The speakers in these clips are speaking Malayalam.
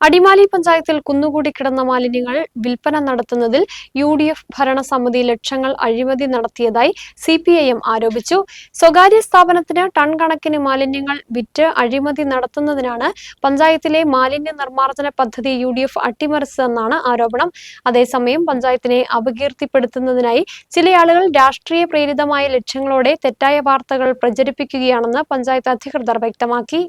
അടിമാലി പഞ്ചായത്തിൽ കുന്നുകൂടി കിടന്ന മാലിന്യങ്ങൾ വിൽപ്പന നടത്തുന്നതിൽ യു ഡി എഫ് ഭരണസമിതി ലക്ഷങ്ങൾ അഴിമതി നടത്തിയതായി സി പി ഐ എം ആരോപിച്ചു. സ്വകാര്യ സ്ഥാപനത്തിന് ടൺ കണക്കിന് മാലിന്യങ്ങൾ വിറ്റ് അഴിമതി നടത്തുന്നതിനാണ് പഞ്ചായത്തിലെ മാലിന്യ നിർമ്മാർജന പദ്ധതി യു ഡി എഫ് അട്ടിമറിച്ചതെന്നാണ് ആരോപണം. അതേസമയം പഞ്ചായത്തിനെ അപകീർത്തിപ്പെടുത്തുന്നതിനായി ചില ആളുകൾ രാഷ്ട്രീയ പ്രേരിതമായ ലക്ഷ്യങ്ങളോടെ തെറ്റായ വാർത്തകൾ പ്രചരിപ്പിക്കുകയാണെന്ന് പഞ്ചായത്ത് അധികൃതർ വ്യക്തമാക്കി.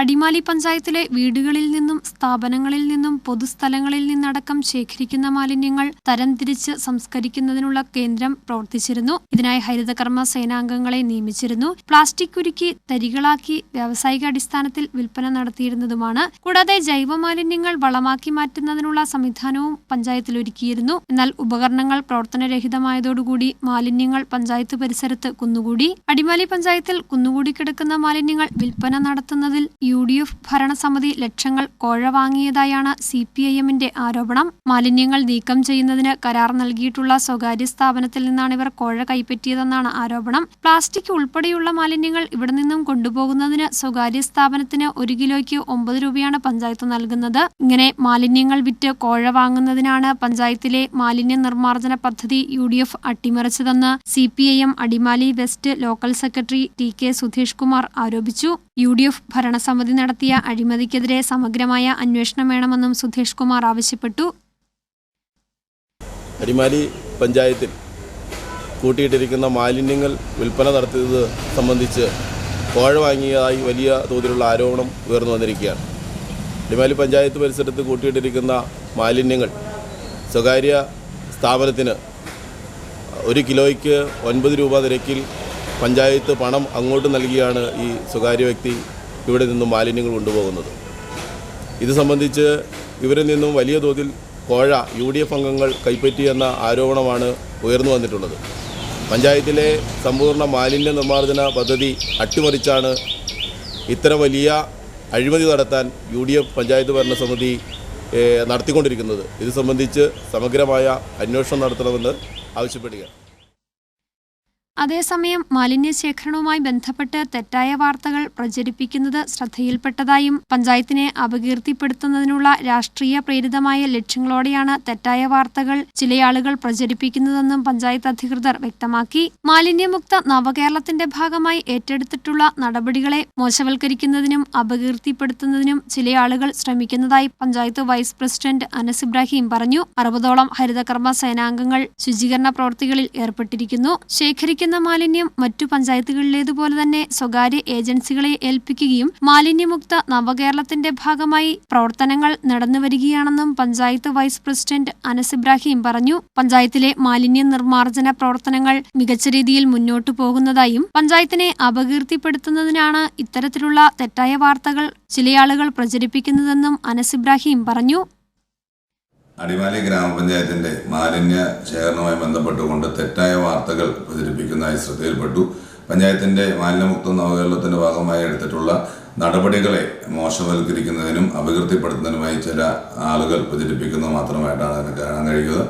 അടിമാലി പഞ്ചായത്തിലെ വീടുകളിൽ നിന്നും സ്ഥാപനങ്ങളിൽ നിന്നും പൊതുസ്ഥലങ്ങളിൽ നിന്നടക്കം ശേഖരിക്കുന്ന മാലിന്യങ്ങൾ തരംതിരിച്ച് സംസ്കരിക്കുന്നതിനുള്ള കേന്ദ്രം പ്രവർത്തിച്ചിരുന്നു. ഇതിനായി ഹരിതകർമ്മ സേനാംഗങ്ങളെ നിയമിച്ചിരുന്നു. പ്ലാസ്റ്റിക് ഉരുക്കി തരികളാക്കി വ്യാവസായിക അടിസ്ഥാനത്തിൽ വിൽപ്പന നടത്തിയിരുന്നതുമാണ്. കൂടാതെ ജൈവ മാലിന്യങ്ങൾ വളമാക്കി മാറ്റുന്നതിനുള്ള സംവിധാനവും പഞ്ചായത്തിൽ ഒരുക്കിയിരുന്നു. എന്നാൽ ഉപകരണങ്ങൾ പ്രവർത്തനരഹിതമായതോടുകൂടി മാലിന്യങ്ങൾ പഞ്ചായത്ത് പരിസരത്ത് കുന്നുകൂടി. അടിമാലി പഞ്ചായത്തിൽ കുന്നുകൂടി കിടക്കുന്ന മാലിന്യങ്ങൾ വിൽപ്പന നടത്തുന്നതിൽ യു ഡി എഫ് ഭരണസമിതി ലക്ഷങ്ങൾ കോഴ വാങ്ങിയതായാണ് സി പി ഐ എമ്മിന്റെ ആരോപണം. മാലിന്യങ്ങൾ നീക്കം ചെയ്യുന്നതിന് കരാർ നൽകിയിട്ടുള്ള സ്വകാര്യ സ്ഥാപനത്തിൽ നിന്നാണ് ഇവർ കോഴ കൈപ്പറ്റിയതെന്നാണ് ആരോപണം. പ്ലാസ്റ്റിക് ഉൾപ്പെടെയുള്ള മാലിന്യങ്ങൾ ഇവിടെ നിന്നും കൊണ്ടുപോകുന്നതിന് സ്വകാര്യ സ്ഥാപനത്തിന് ഒരു കിലോയ്ക്ക് ഒമ്പത് രൂപയാണ് പഞ്ചായത്ത് നൽകുന്നത്. ഇങ്ങനെ മാലിന്യങ്ങൾ വിറ്റ് കോഴ വാങ്ങുന്നതിനാണ് പഞ്ചായത്തിലെ മാലിന്യ നിർമ്മാർജന പദ്ധതി U D F അട്ടിമറിച്ചതെന്ന് C P I M Adimali west local secretary T K Sudheesh Kumar ആരോപിച്ചു. യു ഡി എഫ് ഭരണസമിതി നടത്തിയ അഴിമതിക്കെതിരെ സമഗ്രമായ അന്വേഷണം വേണമെന്നും സുധീഷ് കുമാർ ആവശ്യപ്പെട്ടു. അടിമാലി പഞ്ചായത്തിൽ കൂട്ടിയിട്ടിരിക്കുന്ന മാലിന്യങ്ങൾ വിൽപ്പന നടത്തിയത് സംബന്ധിച്ച് കോഴ വാങ്ങിയതായി വലിയ തോതിലുള്ള ആരോപണം ഉയർന്നു വന്നിരിക്കുകയാണ്. അടിമാലി പഞ്ചായത്ത് പരിസരത്ത് കൂട്ടിയിട്ടിരിക്കുന്ന മാലിന്യങ്ങൾ സ്വകാര്യ സ്ഥാപനത്തിന് ഒരു കിലോയ്ക്ക് ഒൻപത് രൂപ നിരക്കിൽ പഞ്ചായത്ത് പണം അങ്ങോട്ട് നൽകിയാണ് ഈ സ്വകാര്യ വ്യക്തി ഇവിടെ നിന്നും മാലിന്യങ്ങൾ കൊണ്ടുപോകുന്നത്. ഇത് സംബന്ധിച്ച് ഇവരിൽ നിന്നും വലിയ തോതിൽ കോഴ യു ഡി എഫ് അംഗങ്ങൾ കൈപ്പറ്റിയെന്ന ആരോപണമാണ് ഉയർന്നു വന്നിട്ടുള്ളത്. പഞ്ചായത്തിലെ സമ്പൂർണ മാലിന്യ നിർമ്മാർജന പദ്ധതി അട്ടിമറിച്ചാണ് ഇത്ര വലിയ അഴിമതി നടത്താൻ യു ഡി എഫ് പഞ്ചായത്ത് ഭരണസമിതി നടത്തിക്കൊണ്ടിരിക്കുന്നത്. ഇത് സംബന്ധിച്ച് സമഗ്രമായ അന്വേഷണം നടത്തണമെന്ന് ആവശ്യപ്പെടുകയാണ്. അതേസമയം മാലിന്യ ശേഖരണവുമായി ബന്ധപ്പെട്ട് തെറ്റായ വാർത്തകൾ പ്രചരിപ്പിക്കുന്നത് ശ്രദ്ധയിൽപ്പെട്ടതായും പഞ്ചായത്തിനെ അപകീർത്തിപ്പെടുത്തുന്നതിനുള്ള രാഷ്ട്രീയ പ്രേരിതമായ ലക്ഷ്യങ്ങളോടെയാണ് തെറ്റായ വാർത്തകൾ ചിലയാളുകൾ പ്രചരിപ്പിക്കുന്നതെന്നും പഞ്ചായത്ത് അധികൃതർ വ്യക്തമാക്കി. മാലിന്യമുക്ത നവകേരളത്തിന്റെ ഭാഗമായി ഏറ്റെടുത്തിട്ടുള്ള നടപടികളെ മോശവൽക്കരിക്കുന്നതിനും അപകീർത്തിപ്പെടുത്തുന്നതിനും ചിലയാളുകൾ ശ്രമിക്കുന്നതായി പഞ്ചായത്ത് വൈസ് പ്രസിഡന്റ് അനസ് ഇബ്രാഹിം പറഞ്ഞു. അറുപതോളം ഹരിതകർമ്മ സേനാംഗങ്ങൾ ശുചീകരണ പ്രവൃത്തികളിൽ ഏർപ്പെട്ടിരിക്കുന്നു. ശേഖരിക്കുന്ന മാലിന്യം മറ്റു പഞ്ചായത്തുകളിലേതുപോലെ തന്നെ സ്വകാര്യ ഏജൻസികളെ ഏൽപ്പിക്കുകയും മാലിന്യമുക്ത നവകേരളത്തിന്റെ ഭാഗമായി പ്രവർത്തനങ്ങൾ നടന്നുവരികയാണെന്നും പഞ്ചായത്ത് വൈസ് പ്രസിഡന്റ് അനസ് ഇബ്രാഹിം പറഞ്ഞു. പഞ്ചായത്തിലെ മാലിന്യ നിർമ്മാർജന പ്രവർത്തനങ്ങൾ മികച്ച രീതിയിൽ മുന്നോട്ടു പോകുന്നതായും പഞ്ചായത്തിനെ അപകീർത്തിപ്പെടുത്തുന്നതിനാണ് ഇത്തരത്തിലുള്ള തെറ്റായ വാർത്തകൾ ചിലയാളുകൾ പ്രചരിപ്പിക്കുന്നതെന്നും അനസ് ഇബ്രാഹിം പറഞ്ഞു. അടിമാലി ഗ്രാമപഞ്ചായത്തിന്റെ മാലിന്യ ശേഖരണവുമായി ബന്ധപ്പെട്ടുകൊണ്ട് തെറ്റായ വാർത്തകൾ പ്രചരിപ്പിക്കുന്നതായി ശ്രദ്ധയിൽപ്പെട്ടു. പഞ്ചായത്തിന്റെ മാലിന്യമുക്ത നവകേരളത്തിന്റെ ഭാഗമായി എടുത്തിട്ടുള്ള നടപടികളെ മോശവൽക്കരിക്കുന്നതിനും അപകീർത്തിപ്പെടുത്തുന്നതിനുമായി ചില ആളുകൾ പ്രചരിപ്പിക്കുന്നത് മാത്രമായിട്ടാണ് അതിന് കാണാൻ കഴിയുന്നത്.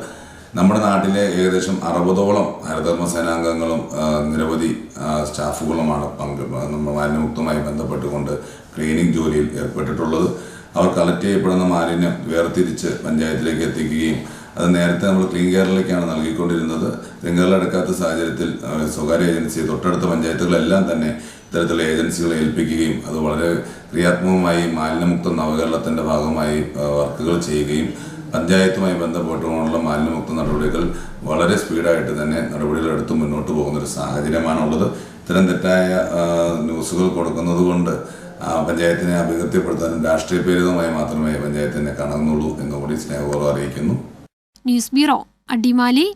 നമ്മുടെ നാട്ടിലെ ഏകദേശം അറുപതോളം ഹരിതകർമ്മ സേനാംഗങ്ങളും നിരവധി സ്റ്റാഫുകളുമാണ് പങ്ക് മാലിന്യമുക്തമായി ബന്ധപ്പെട്ടുകൊണ്ട് ക്ലീനിങ് ജോലിയിൽ ഏർപ്പെട്ടിട്ടുള്ളത്. അവർ കളക്ട് ചെയ്യപ്പെടുന്ന മാലിന്യം വേർതിരിച്ച് പഞ്ചായത്തിലേക്ക് എത്തിക്കുകയും അത് നേരത്തെ നമ്മൾ ക്ലീൻ കെയറിലേക്കാണ് നൽകിക്കൊണ്ടിരുന്നത്. ക്ലീൻ കേരള സാഹചര്യത്തിൽ സ്വകാര്യ ഏജൻസി തൊട്ടടുത്ത പഞ്ചായത്തുകളെല്ലാം തന്നെ ഇത്തരത്തിലുള്ള ഏജൻസികളെ ഏൽപ്പിക്കുകയും അത് വളരെ ക്രിയാത്മകമായി മാലിന്യമുക്ത നവകേരളത്തിന്റെ ഭാഗമായി വർക്കുകൾ ചെയ്യുകയും പഞ്ചായത്തുമായി ബന്ധപ്പെട്ടുകൊണ്ടുള്ള മാലിന്യമുക്ത നടപടികൾ വളരെ സ്പീഡായിട്ട് തന്നെ നടപടികളെടുത്ത് മുന്നോട്ട് പോകുന്ന ഒരു സാഹചര്യമാണുള്ളത്. ഇത്തരം തെറ്റായ ന്യൂസുകൾ കൊടുക്കുന്നത് കൊണ്ട് പഞ്ചായത്തിനെ അഭിവൃദ്ധിപ്പെടുത്താനും രാഷ്ട്രീയ പ്രേരിതമായി മാത്രമേ പഞ്ചായത്തിനെ കാണുന്നുള്ളൂ എന്നുകൂടി സ്നേഹപൂർവം അറിയിക്കുന്നു. News bureau Adimali.